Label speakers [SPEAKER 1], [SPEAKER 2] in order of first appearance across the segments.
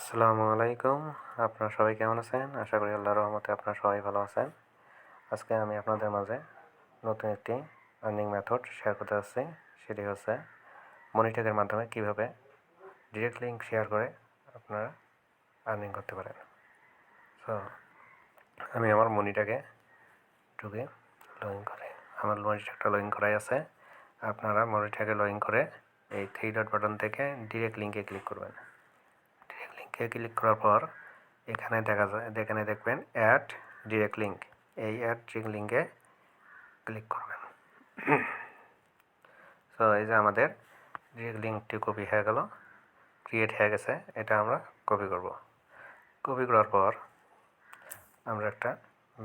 [SPEAKER 1] আসসালামু আলাইকুম। আপনারা সবাই কেমন আছেন? আশা করি আল্লাহর রহমতে আপনারা সবাই ভালো আছেন। আজকে আমি আপনাদের মাঝে নতুন একটি আর্নিং মেথড শেয়ার করতে যাচ্ছি। সেটি হচ্ছে মনিটেকের মাধ্যমে কীভাবে ডিরেক্ট লিঙ্ক শেয়ার করে আপনারা আর্নিং করতে পারেন। সো আমি আমার মনিটাকে ঢুকে লগ ইন করে, আমার মনিটাকটা লগ ইন করাই আছে। আপনারা মনিটাকে লগ ইন করে এই থ্রি ডট বাটন থেকে ডিরেক্ট লিঙ্কে ক্লিক করবেন। লিঙ্কে ক্লিক করার পর এখানে দেখা যায়, এখানে দেখবেন অ্যাড ডিরেক্ট লিঙ্ক এই অ্যাড ডিরেক্ট লিঙ্কে ক্লিক করবেন। সো এই যে আমাদের ডিরেক্ট লিঙ্কটি কপি হয়ে গেল ক্রিয়েট হয়ে গেছে, এটা আমরা কপি করব। কপি করার পর আমরা একটা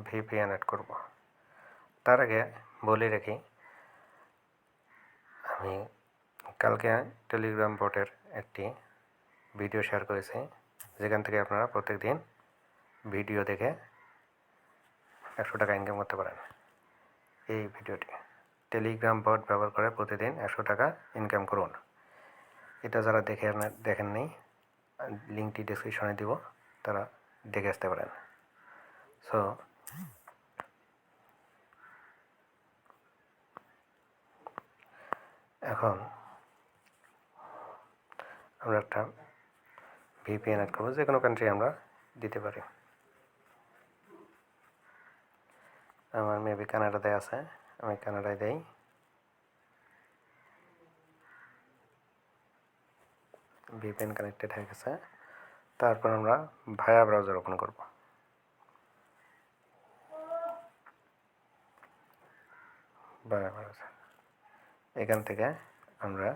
[SPEAKER 1] ভিপিএন অ্যাড করব। তার আগে বলে রাখি, আমি কালকে টেলিগ্রাম বোটের একটি ভিডিও শেয়ার করেছি। যেখান থেকে আপনারা প্রত্যেক দিন ভিডিও দেখে একশো টাকা ইনকাম করতে পারেন। এই ভিডিওটি। টেলিগ্রাম বট ব্যবহার করে প্রতিদিন একশো টাকা ইনকাম করুন। এটা যারা দেখে দেখেননি লিঙ্কটি ডিসক্রিপশনে দিব, তারা দেখে আসতে পারেন। সো এখন আমরা একটা ভিপিএন অ্যাড করব যে কোনো কান্ট্রি আমরা দিতে পারি। আমার মেবি কানাডাতে আছে, আমি কানাডায় দেই। ভিপিএন কানেক্টেড হয়ে গেছে। তারপর আমরা ভায়া ব্রাউজার ওপেন করব। ভায়া ব্রাউজার এখান থেকে আমরা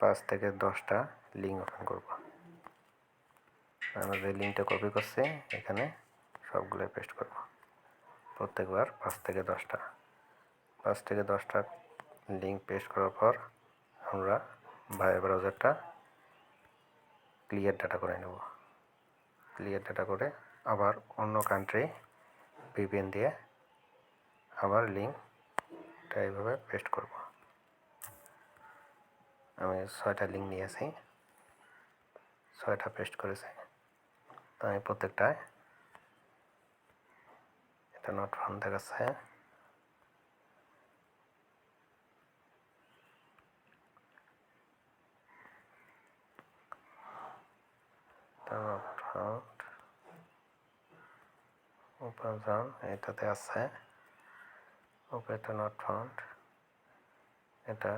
[SPEAKER 1] পাঁচ থেকে দশটা লিঙ্ক ওপেন করব। আমরা যে লিঙ্কটা কপি করছি, এখানে সবগুলো পেস্ট করব। প্রত্যেকবার পাঁচ থেকে দশটা। পাঁচ থেকে দশটা লিঙ্ক পেস্ট করার পর আমরা ভাই ব্রাউজারটা ক্লিয়ার ডাটা করে নেব। ক্লিয়ার ডাটা করে আবার অন্য কান্ট্রি ভিপিএন দিয়ে আবার লিঙ্কটা এইভাবে পেস্ট করব। আমি ছয়টা লিঙ্ক নিয়েছি ছয়টা পেস্ট করেছি। তো আমি প্রত্যেকটায় এটা নট ফাউন্ড দেখাচ্ছে এটাতে আছে। উপরেটা নট ফাউন্ড এটা।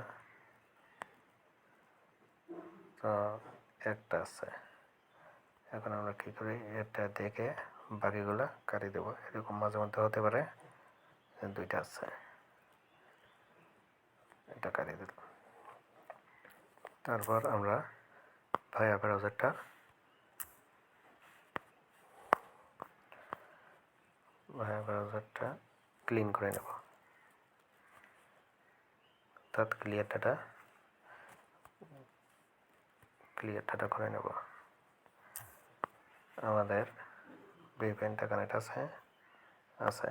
[SPEAKER 1] একটা আছে। এখন আমরা কী করি? এটা দেখে বাকিগুলো কাটি দেবো। এরকম মাঝে মধ্যে হতে পারে দুইটা আছে। এটা কাটি দিল তারপর আমরা ভাইয়া ব্রাউজারটা ভাইয়া ব্রাউজারটা ক্লিন করে নেব। অর্থাৎ ক্লিয়ার ডাটা ক্লিয়ার ডাটা করে নেব। আমাদের ভিপিএনটা কানেক্ট আছে আছে।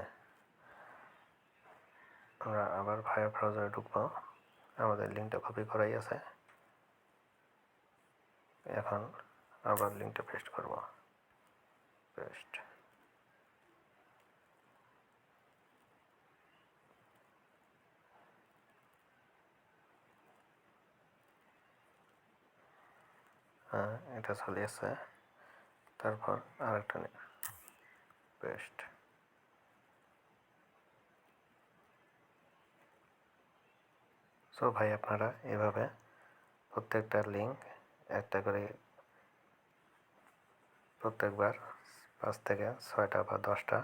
[SPEAKER 1] আমরা আবার ভায়া ব্রাউজারে ঢুকবো। আমাদের লিঙ্কটা কপি করাই আছে। এখন আবার লিঙ্কটা পেস্ট করব। পেস্ট হ্যাঁ এটা চলে আসছে তারপর আরেকটা নেব পেস্ট সো ভাই, আপনারা এভাবে প্রত্যেকটা লিঙ্ক একটা করে প্রত্যেকবার পাঁচ থেকে ছয়টা বা দশটা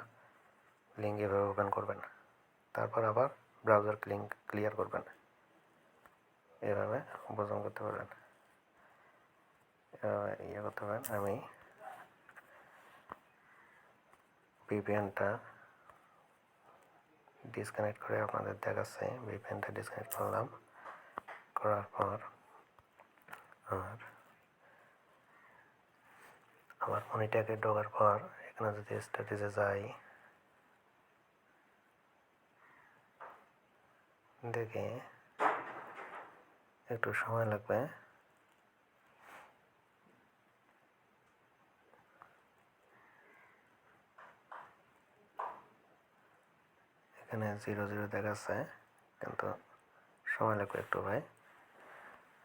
[SPEAKER 1] লিঙ্ক এভাবে ওপেন করবেন। তারপর আবার ব্রাউজার লিঙ্ক ক্লিয়ার করবেন। এভাবে উপার্জন করতে পারবেন। ইয়ে করতে পারেন। আমি ভিপিএনটা ডিসকানেক্ট করে আপনাদের দেখাচ্ছে। ভিপিএনটা ডিসকানেক্ট করলাম। করার পর আর আমার মনিটাকে ঢোকার পর এখানে যদি স্ট্যাটাসে যাই, দেখে একটু সময় লাগবে। এখানে জিরো জিরো দেখাচ্ছে, কিন্তু সময় লাগবে একটু ভাই।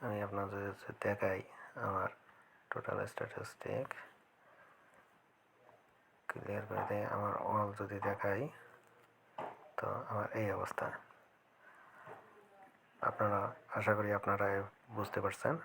[SPEAKER 1] আমি যদি দেখাই আমার টোটাল স্ট্যাটিস্টিক ক্লিয়ার করে দেয় আমার অল যদি দেখাই, তো আমার এই অবস্থা। আপনারা, আশা করি আপনারা বুঝতে পারছেন।